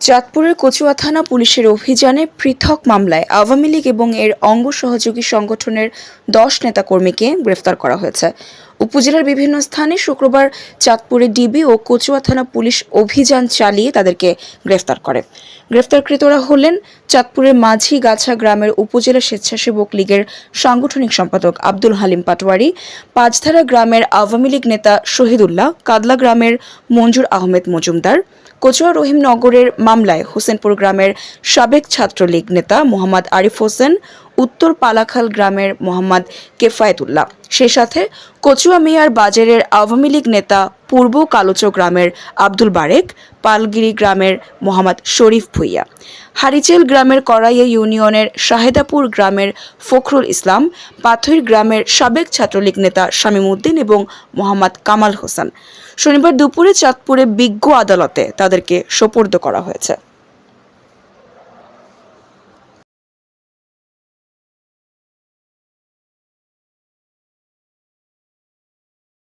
চাঁদপুরের কচুয়া থানা পুলিশের অভিযানে পৃথক মামলায় আওয়ামী লীগ এবং এর অঙ্গ সহযোগী সংগঠনের দশ নেতাকর্মীকে গ্রেফতার করা হয়েছে। উপজেলার বিভিন্ন স্থানে শুক্রবার চাঁদপুরে ডিবি ও কচুয়া থানা পুলিশ অভিযান চালিয়ে তাদেরকে গ্রেফতার করে। গ্রেফতারকৃতরা হলেন চাঁদপুরের মাঝিগাছা গ্রামের উপজেলা স্বেচ্ছাসেবক লীগের সাংগঠনিক সম্পাদক আব্দুল হালিম পাটোয়ারি, পাঁচধারা গ্রামের আওয়ামী লীগ নেতা শহীদুল্লাহ, কাদলা গ্রামের মঞ্জুর আহমেদ মজুমদার, কচুয়া রহিমনগরের মামলায় হোসেনপুর গ্রামের সাবেক ছাত্রলীগ নেতা মোহাম্মদ আরিফ হোসেন উত্তর পালাখাল গ্রামের মোহাম্মদ কেফায়েতুল্লাহ। সে সাথে কচুয়া মিয়ার বাজারের আওয়ামী লীগ নেতা পূর্ব কালোচো গ্রামের আব্দুল বারেক, পালগিরি গ্রামের মোহাম্মদ শরীফ ভুইয়া, হারিচেল গ্রামের করাইয়া ইউনিয়নের শাহেদাপুর গ্রামের ফখরুল ইসলাম, পাথর গ্রামের সাবেক ছাত্রলীগ নেতা শামীম উদ্দিন এবং মোহাম্মদ কামাল হোসেন। শনিবার দুপুরে চাঁদপুরে বিজ্ঞ আদালতে তাদেরকে সোপর্দ করা হয়েছে।